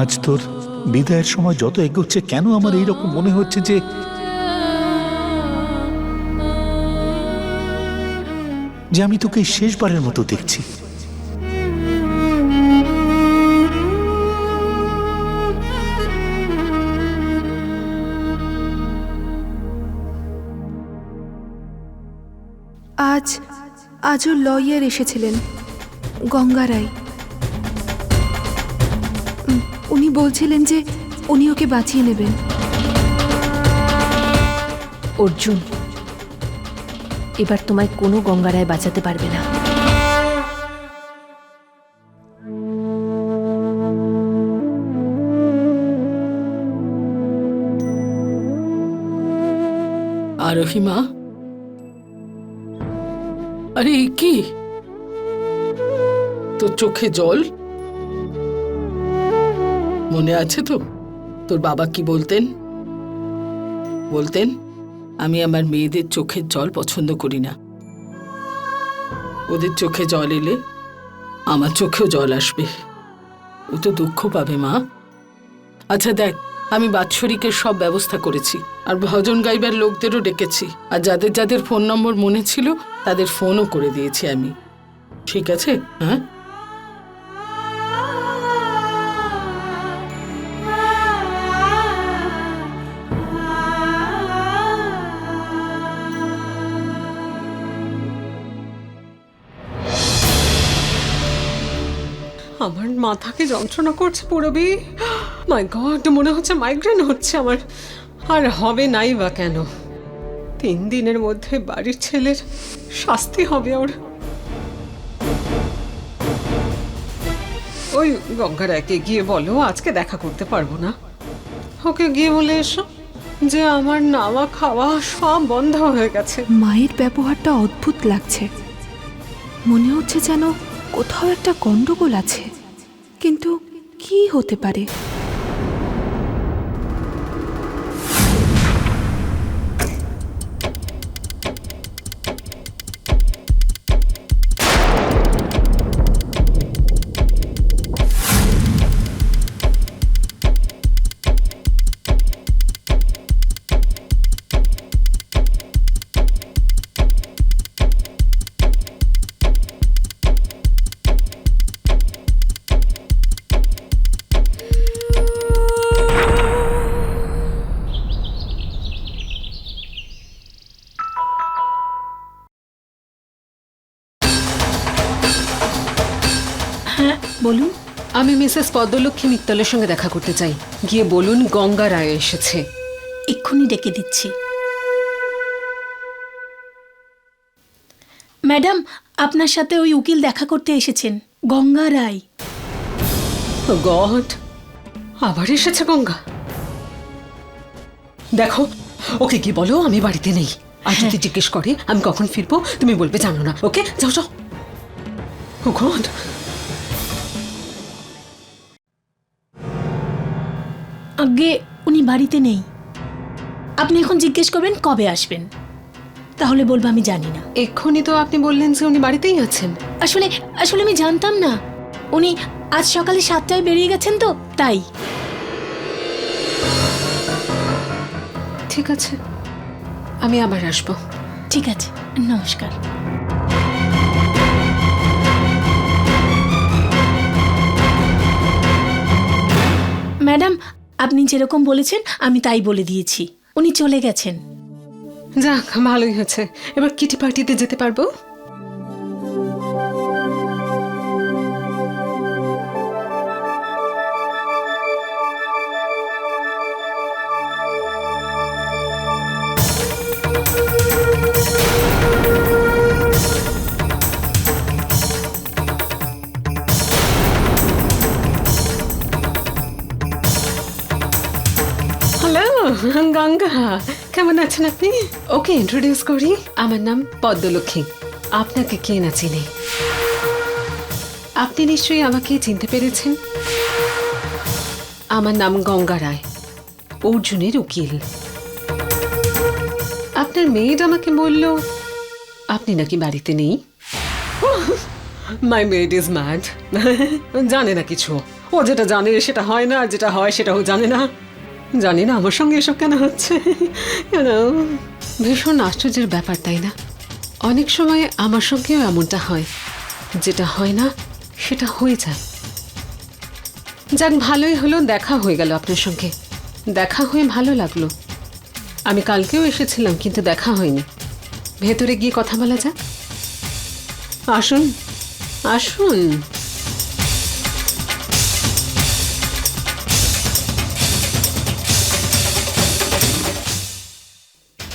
আজ তোর বিদায়ের সময় যত এগোচ্ছে, কেন আমার এইরকম মনে হচ্ছে যে যে আমি তোকে শেষবারের মতো দেখছি? আজ, আজও লয়ার এসেছিলেন গঙ্গা বলছিলেন যে উনি ওকে বাঁচিয়ে নেবেন। অর্জুন এবার তোমায় কোনো গঙ্গারায় বাঁচাতে পারবে না। আরোহী মা? আরে কি? তোর চোখে জল? মনে আছে তো? তোর বাবা কি বলতেন? বলতেন, আমি আমার মেয়েদের চোখের জল পছন্দ করি না। ওদের চোখে জল এলে আমার চোখেও জল আসবে। ও তো দুঃখ পাবে, মা। আচ্ছা দেখ, আমি বাৎসরিকের সব ব্যবস্থা করেছি, আর ভজন গাইবার লোকদেরও ডেকেছি, আর যাদের যাদের ফোন নম্বর মনে ছিল, তাদের ফোনও করে দিয়েছি আমি। ঠিক আছে? হ্যাঁ? মাথাকে যন্ত্রণা করছে পুরবি। মাই গড মনে হচ্ছে মাইগ্রেন হচ্ছে আমার। আর হবে নাই বা কেন? তিন দিনের মধ্যে বাড়ির ছেলের শাস্তি হবে ওর। ওই গঙ্গারায়কে গিয়ে বলো, আজকে দেখা করতে পারব না। ওকে গিয়ে বলে এসো, যে আমার নাওয়া খাওয়া সব বন্ধ হয়ে গেছে। মায়ের ব্যবহারটা অদ্ভুত লাগছে। মনে হচ্ছে যেন কোথাও একটা গন্ডগোল আছে। কিন্তু কি হতে পারে? আমি মিসেস পদ্মলক্ষ্মী মিত্তলের সঙ্গে দেখা করতে চাই। গিয়ে বলুন গঙ্গা রায় এসেছে। এক্ষুনি ডেকে দিচ্ছি। ম্যাডাম আপনার সাথে ওই উকিল দেখা করতে এসেছেন গঙ্গা রায়। গড আবার এসেছে গঙ্গা। দেখো ওকে কি বলো আমি বাড়িতে নেই। আর যদি জিজ্ঞেস করে আমি কখন ফিরবো তুমি বলবে জানো না। ওকে যাও যাও। ও গড আগে উনি বাড়িতে নেই। আপনি এখন জিজ্ঞেস করবেন কবে আসবেন। তাহলে বলব আমি জানি না। এক্ষুনি তো আপনি বললেন যে উনি বাড়িতেই আছেন। আসলে আসলে আমি জানতাম না। উনি আজ সকালে সাতটায় বেরিয়ে গেছেন তো তাই। ঠিক আছে আমি আবার আসব। ঠিক আছে নমস্কার। ম্যাডাম আপনি যেরকম বলেছেন, আমি তাই বলে দিয়েছি। উনি চলে গেছেন। যাক, ভালোই হয়েছে। এবার কিটি পার্টিতে যেতে পারব? হ্যালো গঙ্গা। কেমন আছেন আপনি? ওকে ইন্ট্রোডিউস করি। আমার নাম পদ্মলক্ষ্মী। আপনাকে কে না চিনে? আপনি নিশ্চয়ই আমাকে চিনতে পেরেছেন। আমার নাম গঙ্গা রায়, অর্জুনের উকিল। আপনার মেয়েড আমাকে বলল, আপনি নাকি বাড়িতে নেই? মাই মেড ইজ ম্যাড জানে না কিছু। ও যেটা জানে সেটা হয় না, যেটা হয় সেটাও জানে না। জানি না আমার সঙ্গে এসব কেন হচ্ছে? ভীষণ আশ্চর্যের ব্যাপার তাই না? অনেক সময় আমার সঙ্গেও এমনটা হয়। যেটা হয় না সেটা হয়ে যায়। যাক ভালোই হলো দেখা হয়ে গেল আপনার সঙ্গে। দেখা হয়ে ভালো লাগল। আমি কালকেও এসেছিলাম কিন্তু দেখা হয়নি। ভেতরে গিয়ে কথা বলা যাক? আসুন। আসুন।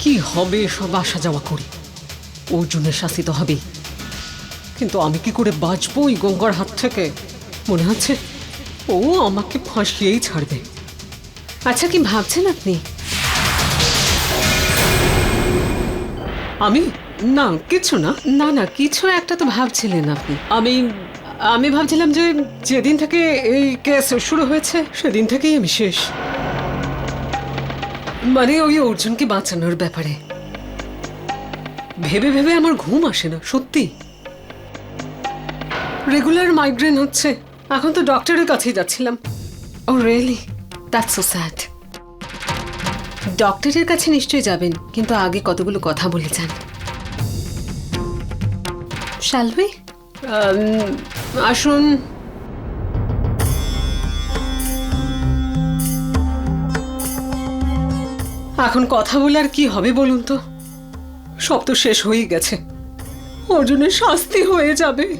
কি হবে সব আসা যাওয়া করে? অর্জুনের শাসিত হবে কিন্তু আমি কি করে বাঁচবো ওই গঙ্গার হাত থেকে? মনে হচ্ছে ও আমাকে ফাঁসিয়েই ছাড়বে। আচ্ছা কি ভাবছেন আপনি? আমি? না কিছু না। না না কিছু একটা তো ভাবছিলেন আপনি। আমি আমি ভাবছিলাম যে যেদিন থেকে এই কেস শুরু হয়েছে সেদিন থেকেই আমি শেষ। মানে ওই অর্জুনকে বাঁচানোর ব্যাপারে। ভেবে ভেবে আমার ঘুম আসে না, সত্যি। রেগুলার মাইগ্রেন হচ্ছে। এখন তো ডক্টরের কাছেই যাচ্ছিলাম। ও রিয়েলি দ্যাটস সো স্যাড ডক্টরের কাছে নিশ্চয়ই যাবেন, কিন্তু আগে কতগুলো কথা বলে যান। শালবি আসুন। এখন কথা বলে আর কি হবে বলুন তো? সব তো শেষ হয়েই গেছে। অর্জুনের শাস্তি হয়ে যাবে।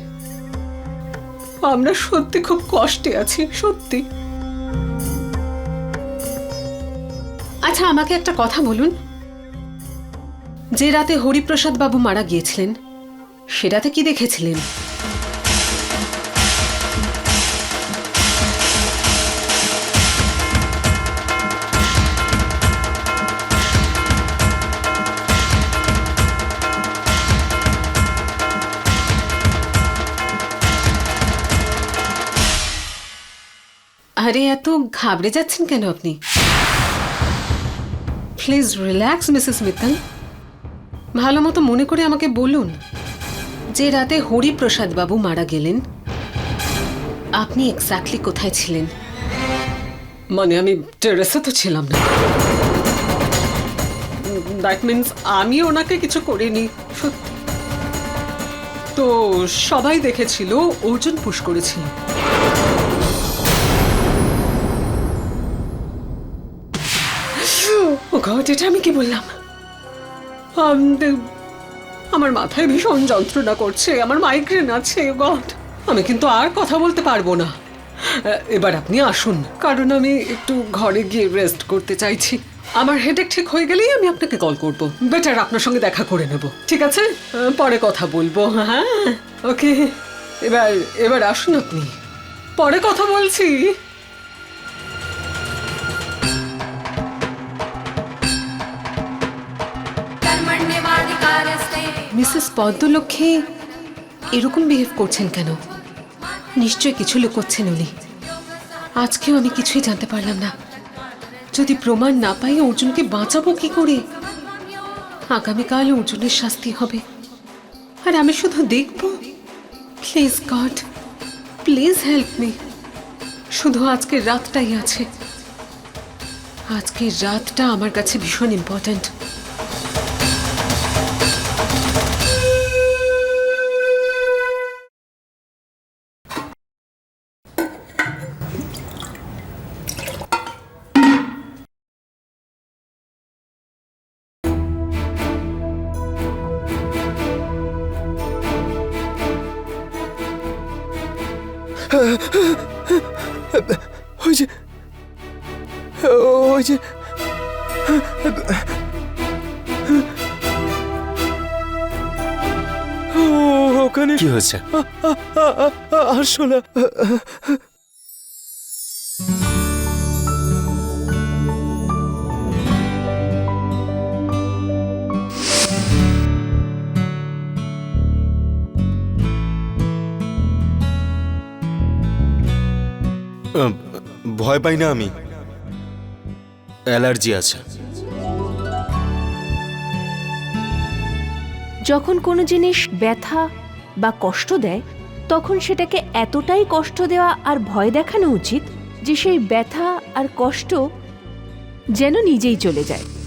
আমরা সত্যি খুব কষ্টে আছি, সত্যি। আচ্ছা আমাকে একটা কথা বলুন। যে রাতে হরিপ্রসাদ বাবু মারা গিয়েছিলেন সে রাতে কি দেখেছিলেন? আরে এত ঘাবড়ে যাচ্ছেন কেন আপনি? প্লিজ রিল্যাক্স মিসেস মিত্তাল ভালো মতো মনে করে আমাকে বলুন, যে রাতে হরিপ্রসাদ বাবু মারা গেলেন, আপনি এক্স্যাক্টলি কোথায় ছিলেন? মানে আমি টেরেসে তো ছিলাম না। দ্যাট মিন্স আমি ওনাকে কিছু করিনি, সত্যি। তো সবাই দেখেছিল, অর্জুন পুশ করেছিল। গড এটা আমি কি বললাম? আম, আমার মাথায় ভীষণ যন্ত্রণা করছে আমার মাইগ্রেন আছে গড। আমি কিন্তু আর কথা বলতে পারব না। এবার আপনি আসুন কারণ আমি একটু ঘরে গিয়ে রেস্ট করতে চাইছি। আমার হেডেক ঠিক হয়ে গেলেই আমি আপনাকে কল করব। বেটার আপনার সঙ্গে দেখা করে নেব ঠিক আছে? পরে কথা বলব হ্যাঁ? ওকে এবার এবার আসুন আপনি। পরে কথা বলছি। মিসেস পদ্মলক্ষ্মী এরকম বিহেভ করছেন কেন? নিশ্চয় কিছু লুকোচ্ছেন উনি। আজকেও আমি কিছুই জানতে পারলাম না। যদি প্রমাণ না পাই অর্জুনকে বাঁচাবো কি করে? আগামীকাল অর্জুনের শাস্তি হবে। আর আমি শুধু দেখব? Please God please help me শুধু আজকের রাতটাই আছে। আজকের রাতটা আমার কাছে ভীষণ ইম্পর্ট্যান্ট হয়েছে আসো না ভয় পাই না আমি। অ্যালার্জি আছে। যখন কোনো জিনিস ব্যথা বা কষ্ট দেয়, তখন সেটাকে এতটাই কষ্ট দেওয়া আর ভয় দেখানো উচিত যে সেই ব্যথা আর কষ্ট যেন নিজেই চলে যায়।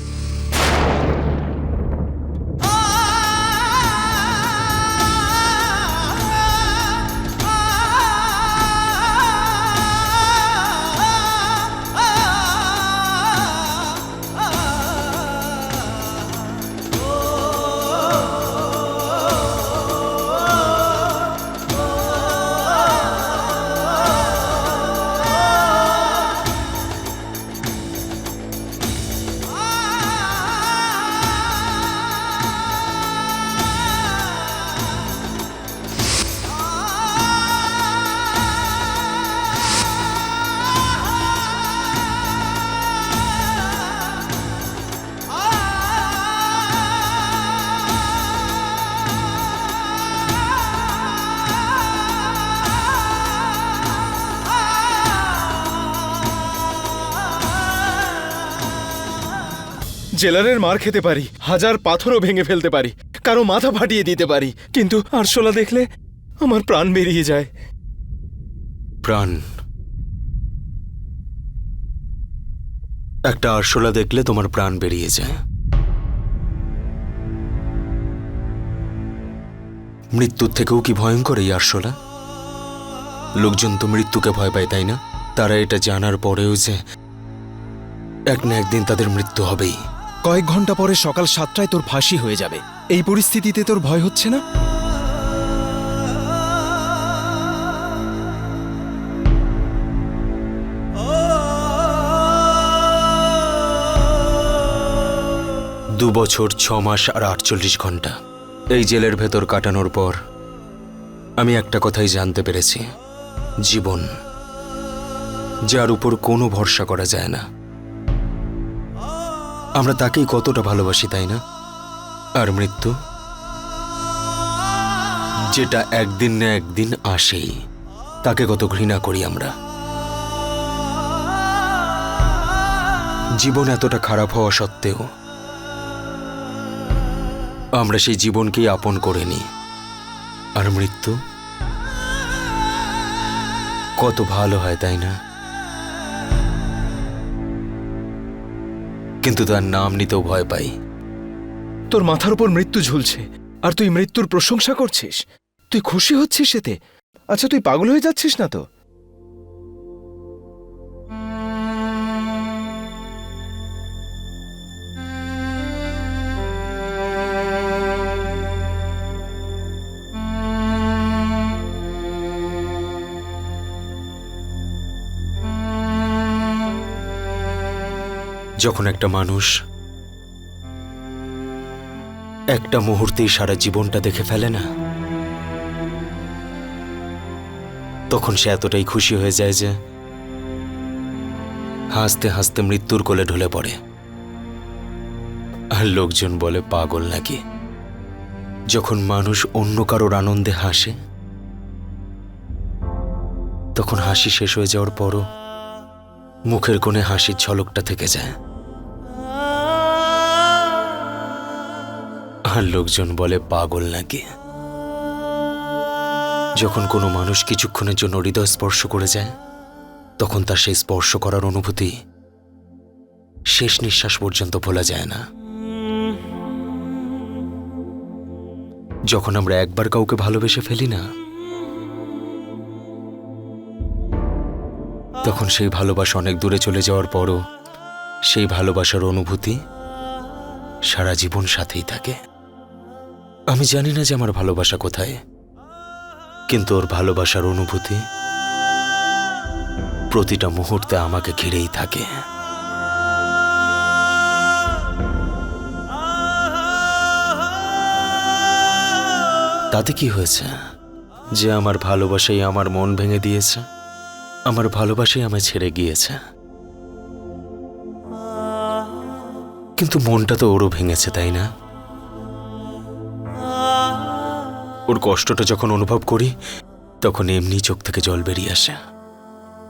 জেলারের মার খেতে পারি, হাজার পাথরও ভেঙে ফেলতে পারি, কারও মাথা ফাটিয়ে দিতে পারি, কিন্তু আরশোলা দেখলে আমার প্রাণ বেরিয়ে যায়। প্রাণ। একটা আরশোলা দেখলে তোমার প্রাণ বেরিয়ে যায়। মৃত্যুর থেকেও কি ভয়ঙ্কর এই আরশোলা? লোকজন তো মৃত্যুকে ভয় পায়, তাই না? তারা এটা জানার পরেও যে এক না একদিন তাদের মৃত্যু হবেই। কয়েক ঘণ্টা পরে সকাল সাতটায় তোর ফাঁসি হয়ে যাবে। এই পরিস্থিতিতে তোর ভয় হচ্ছে না? দু বছর, ছ মাস আর আটচল্লিশ ঘণ্টা। এই জেলের ভেতর কাটানোর পর আমি একটা কথাই জানতে পেরেছি। জীবন, যার উপর কোনো ভরসা করা যায় না। আমরা তাকেই কতটা ভালোবাসি, তাই না? আর মৃত্যু? যেটা একদিন না একদিন আসেই তাকে কত ঘৃণা করি আমরা। জীবন এতটা খারাপ হওয়া সত্ত্বেও, আমরা সেই জীবনকেই আপন করে নিই। আর মৃত্যু? কত ভালো হয়, তাই না? কিন্তু তার নাম নিতেও ভয় পাই। তোর মাথার উপর মৃত্যু ঝুলছে, আর তুই মৃত্যুর প্রশংসা করছিস। তুই খুশি হচ্ছিস এতে? আচ্ছা তুই পাগল হয়ে যাচ্ছিস না তো? যখন একটা মানুষ একটা মুহূর্তেই সারা জীবনটা দেখে ফেলে না, তখন সে এতটাই খুশি হয়ে যায় যে হাসতে হাসতে মৃত্যুর কোলে ঢলে পড়ে। আর লোকজন বলে, পাগল নাকি? যখন মানুষ অন্য কারোর আনন্দে হাসে, তখন হাসি শেষ হয়ে যাওয়ার পরও মুখের কোণে হাসির ঝলকটা থেকে যায়। আর লোকজন বলে, পাগল নাকি? যখন কোনো মানুষ কিছুক্ষণের জন্য হৃদয় স্পর্শ করে যায়, তখন তার সেই স্পর্শ করার অনুভূতি শেষ নিঃশ্বাস পর্যন্ত ভোলা যায় না। যখন আমরা একবার কাউকে ভালোবেসে ফেলি না, তখন সেই ভালোবাসা অনেক দূরে চলে যাওয়ার পরও সেই ভালোবাসার অনুভূতি সারা জীবন সাথেই থাকে। আমি জানি না যে আমার ভালোবাসা কোথায়, কিন্তু ওর ভালোবাসার অনুভূতি প্রতিটা মুহূর্তে আমাকে ঘিরেই থাকে। তাতে কি হয়েছে? যে আমার ভালোবাসাই আমার মন ভেঙে দিয়েছে, আমার ভালোবাসাই আমায় ছেড়ে গিয়েছে। কিন্তু মনটা তো ওরও ভেঙেছে, তাই না? ওর কষ্টটা যখন অনুভব করি, তখন এমনি চোখ থেকে জল বেরিয়ে আসে।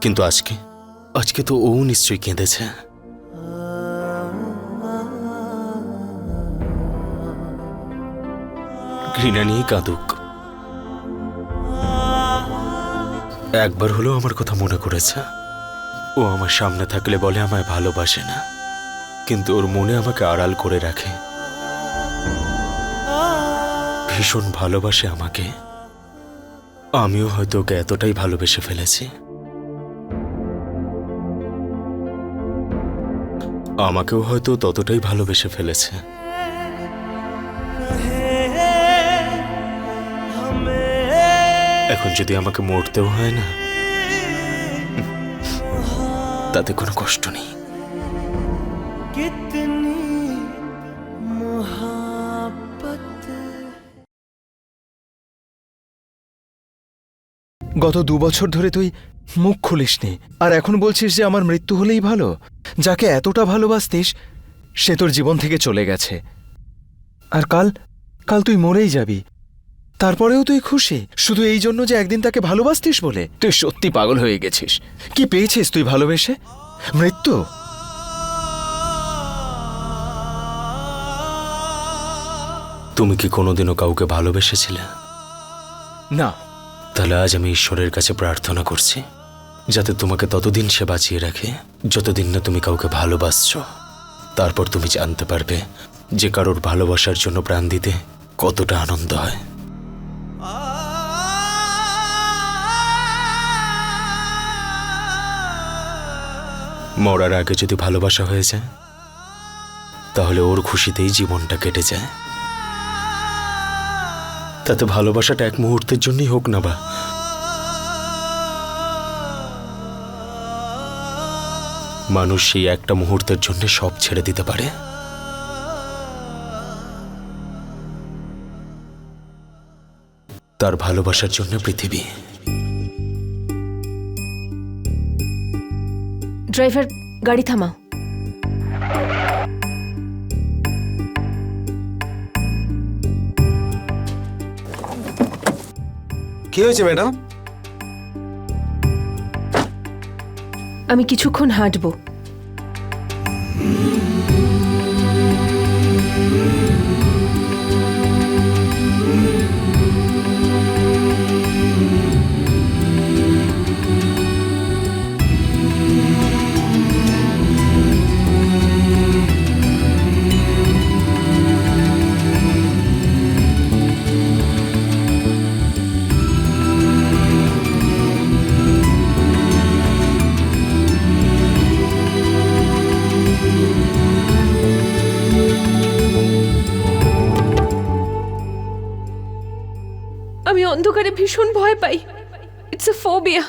কিন্তু আজকে আজকে তো ও নিশ্চয়ই কেঁদেছে। ঘৃণা নিয়েই কাঁদুক। একবার হলেও আমার কথা মনে করেছে। ও আমার সামনে থাকলে বলে আমায় ভালোবাসে না। কিন্তু ওর মনে আমাকে আড়াল করে রাখে। ভীষণ ভালোবাসে আমাকে। আমিও হয়তো ওকে এতটাই ভালোবেসে ফেলেছি। আমাকেও হয়তো ততটাই ভালোবেসে ফেলেছে। এখন যদি আমাকে মরতেও হয় না, তাতে কোনো কষ্ট নেই। গত দু বছর ধরে তুই মুখ খুলিসনি। আর এখন বলছিস যে আমার মৃত্যু হলেই ভালো? যাকে এতটা ভালোবাসতিস সে তোর জীবন থেকে চলে গেছে। আর কাল কাল তুই মরেই যাবি। তারপরেও তুই খুশি? শুধু এই জন্য যে একদিন তাকে ভালোবাসতিস বলে? তুই সত্যি পাগল হয়ে গেছিস। কি পেয়েছিস তুই ভালোবেসে? মৃত্যু? তুমি কি কোনোদিনও কাউকে ভালোবেসেছিলে? না। তাহলে আজ আমি ঈশ্বরের কাছে প্রার্থনা করছি, যাতে তোমাকে ততদিন সে বাঁচিয়ে রাখে, যতদিন না তুমি কাউকে ভালোবাসছো। তারপর তুমি জানতে পারবে যে কারোর ভালোবাসার জন্য প্রাণ দিতে কতটা আনন্দ হয়। মরার আগে যদি ভালোবাসা হয়ে যায়, তাহলে ওর খুশিতেই জীবনটা কেটে যায়। তাতে ভালোবাসাটা এক মুহূর্তের জন্যই হোক না বা। মানুষ সেই একটা মুহূর্তের জন্য সব ছেড়ে দিতে পারে। তার ভালোবাসার জন্য পৃথিবী। ড্রাইভার, গাড়ি থামাও। কি হয়েছে ম্যাডাম? আমি কিছুক্ষণ হাঁটবো। ভীষণ ভয় পাই। It's a phobia